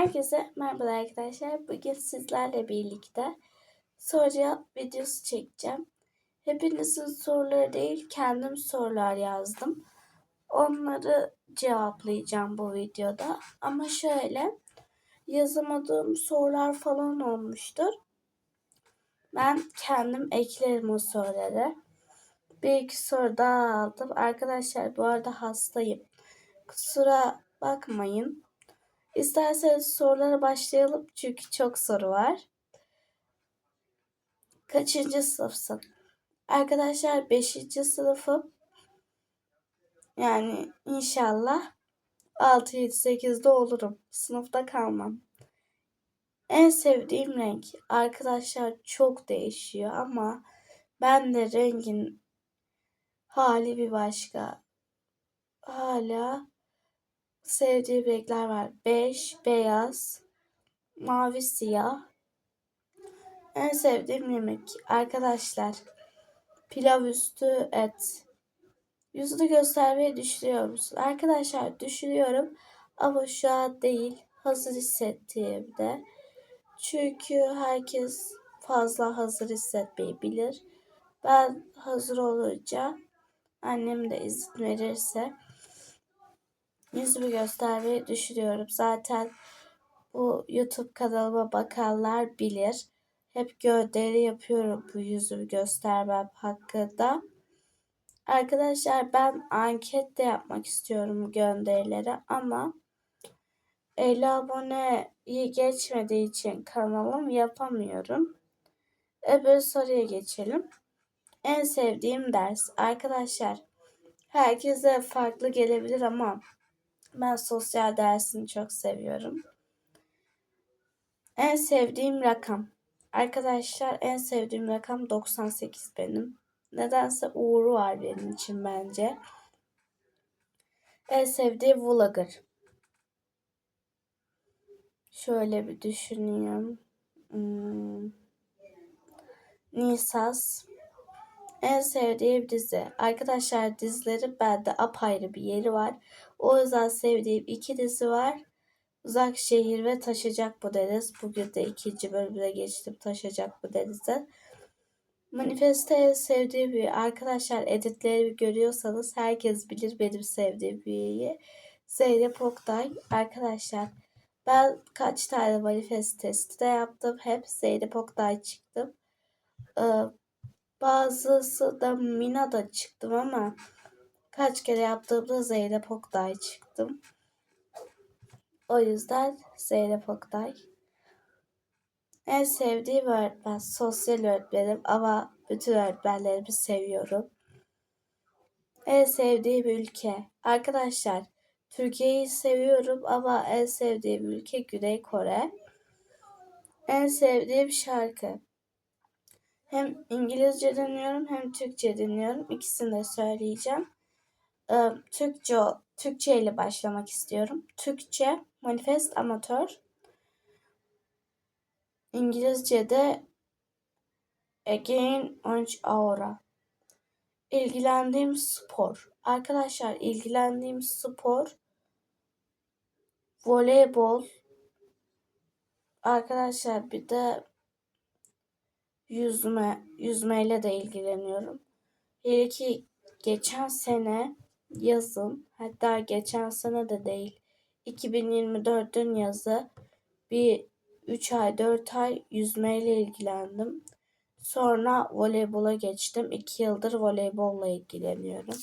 Herkese merhaba arkadaşlar. Bugün sizlerle birlikte soru cevap videosu çekeceğim. Hepinizin soruları değil, kendim sorular yazdım. Onları cevaplayacağım bu videoda. Ama şöyle, yazamadığım sorular falan olmuştur. Ben kendim eklerim o soruları. Bir iki soru daha aldım. Arkadaşlar bu arada hastayım. Kusura bakmayın. İsterseniz sorulara başlayalım çünkü çok soru var. Kaçıncı sınıfsın? Arkadaşlar 5. sınıfım. Yani inşallah 6, 7, 8'de olurum. Sınıfta kalmam. En sevdiğim renk arkadaşlar çok değişiyor ama ben de rengin hali bir başka. Hala sevdiğim renkler var. Beş, beyaz, mavi, siyah. En sevdiğim yemek arkadaşlar pilav üstü et. Yüzünü göstermeyi düşünüyor musun? Arkadaşlar düşünüyorum ama şu an değil. Hazır hissettiğimde. Çünkü herkes fazla hazır hissetmeyebilir. Ben hazır olunca annem de izin verirse yüzümü göstermeyi düşünüyorum. Zaten bu YouTube kanalıma bakanlar bilir. Hep gönderi yapıyorum bu yüzümü göstermem hakkında. Arkadaşlar ben anket de yapmak istiyorum gönderilere ama 50 aboneyi geçmediği için kanalım yapamıyorum. Öbür soruya geçelim. En sevdiğim ders. Arkadaşlar herkese farklı gelebilir ama ben sosyal dersini çok seviyorum. En sevdiğim rakam. Arkadaşlar en sevdiğim rakam 98 benim. Nedense uğru var benim için bence. En sevdiğim vlogger. Şöyle bir düşünüyorum. Hmm. Nisas. En sevdiğim dizi. Arkadaşlar dizileri bende apayrı bir yeri var. O yüzden sevdiğim iki dizi var. Uzak şehir ve taşacak bu deniz. Bugün de ikinci bölümüne geçtim taşacak bu denize. Manifeste sevdiğim bir arkadaşlar editleri görüyorsanız herkes bilir benim sevdiğim üyeyi. Zeynep Oktay. Arkadaşlar ben kaç tane manifest testi de yaptım. Hep Zeynep Oktay çıktım. Ee, bazısı da Mina'da çıktım ama kaç kere yaptığımda Zeynep Oktay çıktım. O yüzden Zeynep Oktay. En sevdiğim öğretmen sosyal öğretmenim ama bütün öğretmenlerimi seviyorum. En sevdiğim ülke. Arkadaşlar Türkiye'yi seviyorum ama en sevdiğim ülke Güney Kore. En sevdiğim şarkı. Hem İngilizce dinliyorum hem Türkçe dinliyorum. İkisini de söyleyeceğim. Ee, Türkçe, Türkçe ile başlamak istiyorum. Türkçe Manifest Amatör. İngilizce'de Again Orange Aura. İlgilendiğim spor. Arkadaşlar ilgilendiğim spor voleybol. Arkadaşlar bir de yüzme, yüzmeyle de ilgileniyorum. Hele ki geçen sene yazın hatta geçen sene de değil 2024'ün yazı bir 3 ay 4 ay yüzmeyle ilgilendim. Sonra voleybola geçtim. 2 yıldır voleybolla ilgileniyorum.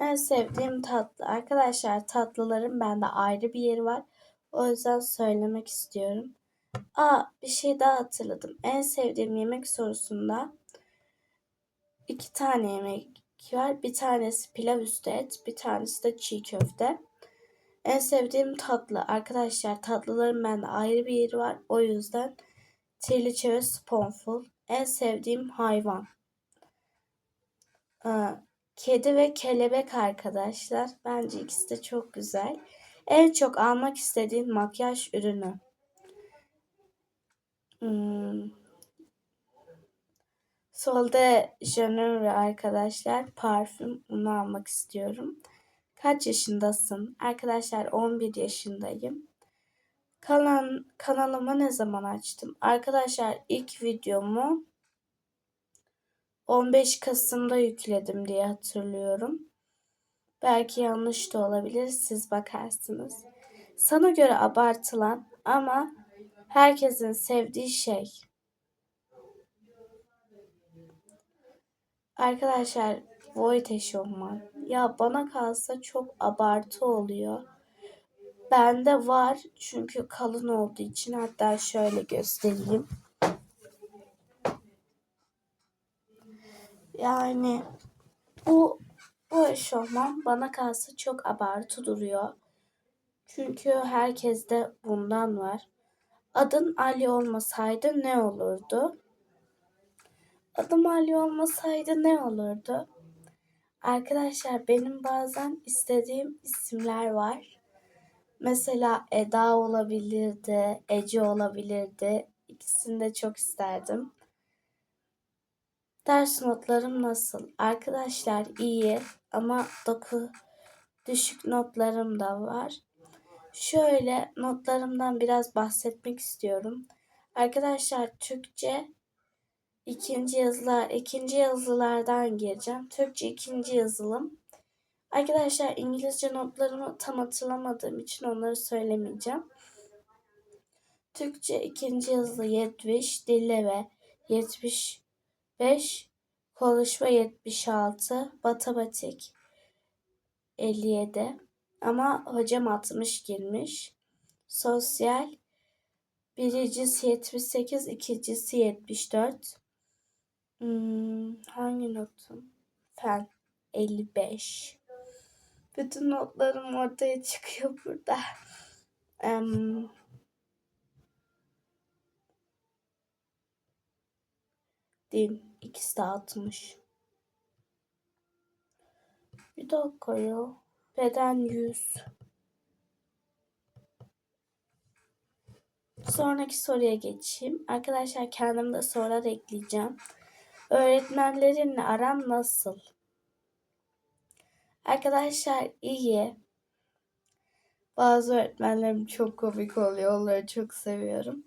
En sevdiğim tatlı. Arkadaşlar tatlıların bende ayrı bir yeri var. O yüzden söylemek istiyorum. Aa bir şey daha hatırladım. En sevdiğim yemek sorusunda iki tane yemek var. Bir tanesi pilav üstü et, bir tanesi de çiğ köfte. En sevdiğim tatlı. Arkadaşlar tatlıların bende ayrı bir yeri var. O yüzden triliçe ve spoonful. En sevdiğim hayvan. Kedi ve kelebek arkadaşlar. Bence ikisi de çok güzel. En çok almak istediğim makyaj ürünü. Hmm. Solda Janeiro arkadaşlar parfüm onu almak istiyorum. Kaç yaşındasın? Arkadaşlar 11 yaşındayım. Kanal, kanalımı ne zaman açtım? Arkadaşlar ilk videomu 15 Kasım'da yükledim diye hatırlıyorum. Belki yanlış da olabilir. Siz bakarsınız. Sana göre abartılan ama herkesin sevdiği şey. Arkadaşlar Void eşofman. Ya bana kalsa çok abartı oluyor. Bende var çünkü kalın olduğu için hatta şöyle göstereyim. Yani bu bu eşofman bana kalsa çok abartı duruyor. Çünkü herkeste bundan var. Adın Ali olmasaydı ne olurdu? Adım Ali olmasaydı ne olurdu? Arkadaşlar benim bazen istediğim isimler var. Mesela Eda olabilirdi, Ece olabilirdi. İkisini de çok isterdim. Ders notlarım nasıl? Arkadaşlar iyi ama doku düşük notlarım da var. Şöyle notlarımdan biraz bahsetmek istiyorum. Arkadaşlar Türkçe ikinci yazılar ikinci yazılardan gireceğim. Türkçe ikinci yazılım. Arkadaşlar İngilizce notlarımı tam hatırlamadığım için onları söylemeyeceğim. Türkçe ikinci yazılı 70, dille ve 70 5. Konuşma 76. Matematik 57. Ama hocam 60 girmiş. Sosyal birincisi 78, ikincisi 74. Hmm, hangi notum? Fen 55. Bütün notlarım ortaya çıkıyor burada. um, diyeyim ikisi de 60. Bir dakika ya. Beden 100. Sonraki soruya geçeyim. Arkadaşlar kendim de sorular ekleyeceğim. Öğretmenlerinle aram nasıl? Arkadaşlar iyi. Bazı öğretmenlerim çok komik oluyor. Onları çok seviyorum.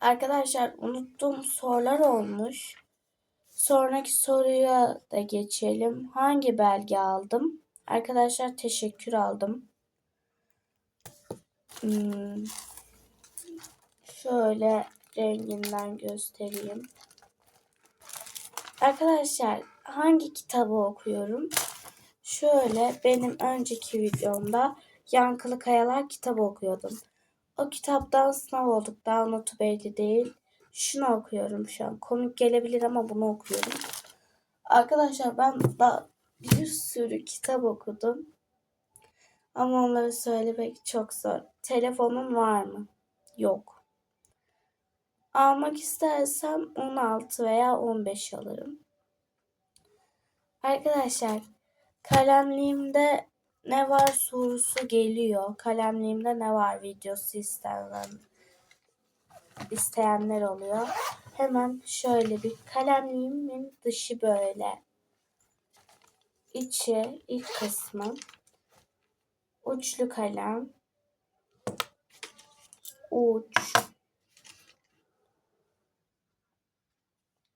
Arkadaşlar unuttuğum sorular olmuş. Sonraki soruya da geçelim. Hangi belge aldım? Arkadaşlar teşekkür aldım. Hmm. Şöyle renginden göstereyim. Arkadaşlar hangi kitabı okuyorum? Şöyle benim önceki videomda Yankılı Kayalar kitabı okuyordum. O kitaptan sınav olduk. Daha notu belli değil. Şunu okuyorum şu an. Komik gelebilir ama bunu okuyorum. Arkadaşlar ben da bir sürü kitap okudum. Ama onları söylemek çok zor. Telefonun var mı? Yok. Almak istersem 16 veya 15 alırım. Arkadaşlar kalemliğimde ne var sorusu geliyor. Kalemliğimde ne var videosu istenen isteyenler oluyor. Hemen şöyle bir kalemliğimin dışı böyle. İçi ilk kısmı uçlu kalem uç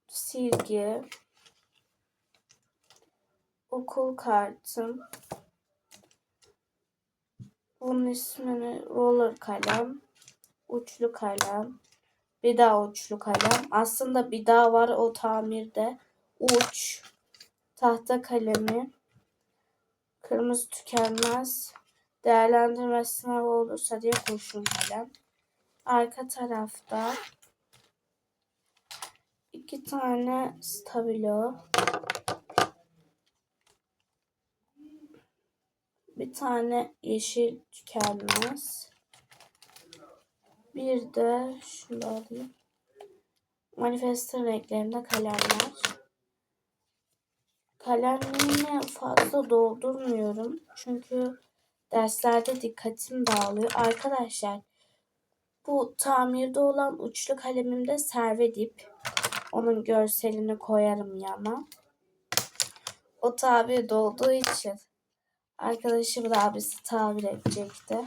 silgi okul kartım bunun ismini roller kalem uçlu kalem bir daha uçlu kalem. Aslında bir daha var o tamirde. Uç tahta kalemi kırmızı tükenmez değerlendirme sınavı olursa diye kurşun kalem. Arka tarafta iki tane stabilo bir tane yeşil tükenmez. Bir de şunu alayım. Manifesto renklerinde kalemler. Kalemliğimi fazla doldurmuyorum çünkü derslerde dikkatim dağılıyor. Arkadaşlar bu tamirde olan uçlu kalemimde servedip onun görselini koyarım yana. O tabi dolduğu için Arkadaşımın abisi tamir edecekti.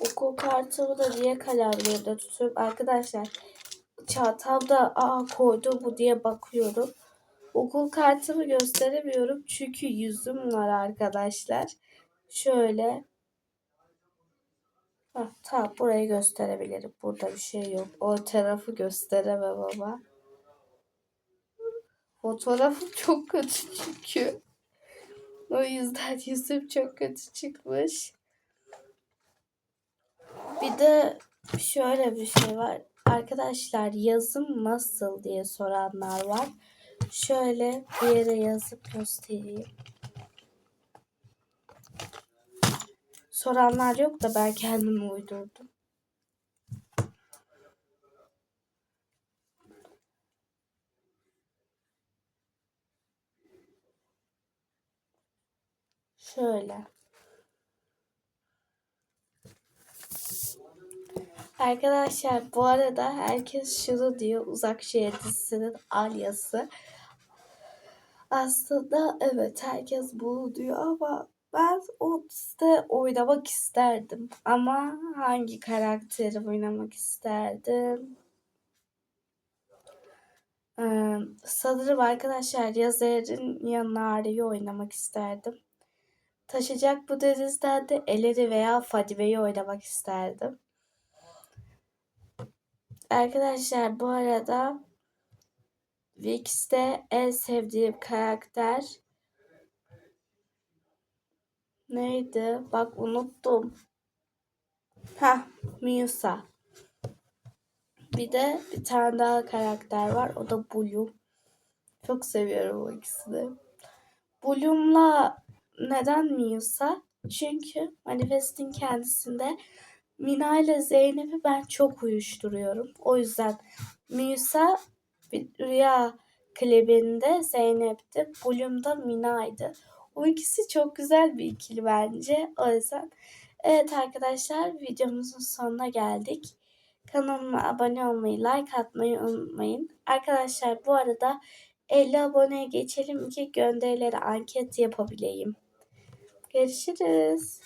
Okul kartımı da niye kalemlerimde tutuyorum? Arkadaşlar çantamda aa koydu bu diye bakıyorum. Okul kartımı gösteremiyorum çünkü yüzüm var arkadaşlar. Şöyle. Hah, tamam burayı gösterebilirim. Burada bir şey yok. O tarafı gösteremem ama. Fotoğrafım çok kötü çünkü. O yüzden yüzüm çok kötü çıkmış. Bir de şöyle bir şey var. Arkadaşlar yazım nasıl diye soranlar var. Şöyle bir yere yazıp göstereyim. Soranlar yok da ben kendim uydurdum. Şöyle. Arkadaşlar bu arada herkes şunu diyor uzak şehir dizisinin alyası. Aslında evet herkes bunu diyor ama ben o dizide oynamak isterdim. Ama hangi karakteri oynamak isterdim? Ee, sanırım arkadaşlar Yazer'in yanına Arya'yı oynamak isterdim. Taşıyacak bu denizden de Eleri veya Fadime'yi oynamak isterdim. Arkadaşlar bu arada Vix'te en sevdiğim karakter neydi? Bak unuttum. Ha, Musa. Bir de bir tane daha karakter var. O da Bloom. Çok seviyorum o ikisini. Bloom'la neden Musa? Çünkü Manifest'in kendisinde Mina ile Zeynep'i ben çok uyuşturuyorum. O yüzden Musa rüya klibinde Zeynep'ti. Bloom'da Mina'ydı. O ikisi çok güzel bir ikili bence. O yüzden evet arkadaşlar videomuzun sonuna geldik. Kanalıma abone olmayı, like atmayı unutmayın. Arkadaşlar bu arada 50 aboneye geçelim ki gönderileri anket yapabileyim. Görüşürüz.